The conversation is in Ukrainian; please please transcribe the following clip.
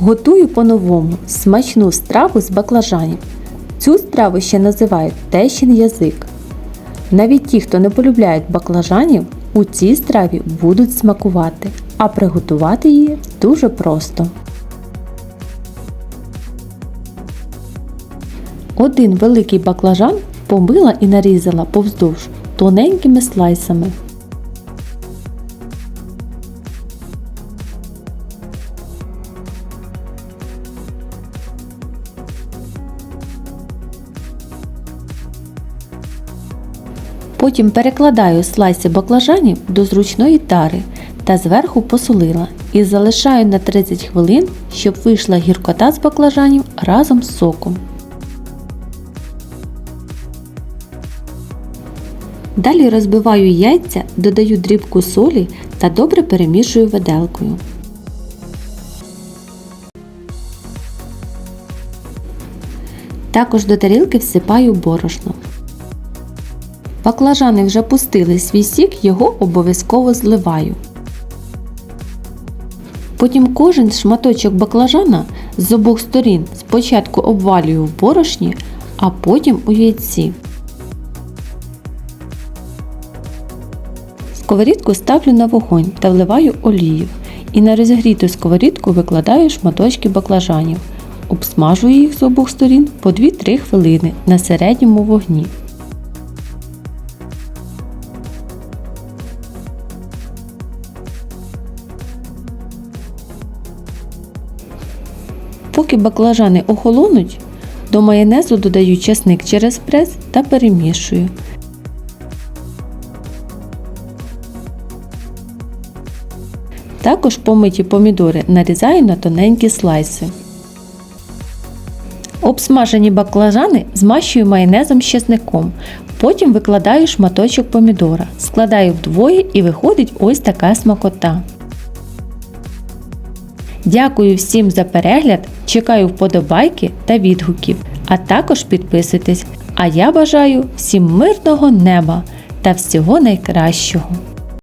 Готую по-новому смачну страву з баклажанів. Цю страву ще називають тещин язик. Навіть ті, хто не полюбляють баклажанів, у цій страві будуть смакувати, а приготувати її дуже просто. Один великий баклажан помила і нарізала повздовж тоненькими слайсами. Потім перекладаю слайси баклажанів до зручної тари та зверху посолила і залишаю на 30 хвилин, щоб вийшла гіркота з баклажанів разом з соком. Далі розбиваю яйця, додаю дрібку солі та добре перемішую виделкою. Також до тарілки всипаю борошно. Баклажани вже пустили свій сік, його обов'язково зливаю. Потім кожен шматочок баклажана з обох сторін спочатку обвалюю в борошні, а потім у яйці. Сковорідку ставлю на вогонь та вливаю олію. І на розігріту сковорідку викладаю шматочки баклажанів. Обсмажую їх з обох сторін по 2-3 хвилини на середньому вогні. Поки баклажани охолонуть, до майонезу додаю часник через прес та перемішую. Також помиті помідори нарізаю на тоненькі слайси. Обсмажені баклажани змащую майонезом з чесником. Потім викладаю шматочок помідора, складаю вдвоє і виходить ось така смакота. Дякую всім за перегляд, чекаю вподобайки та відгуків, а також підписуйтесь. А я бажаю всім мирного неба та всього найкращого!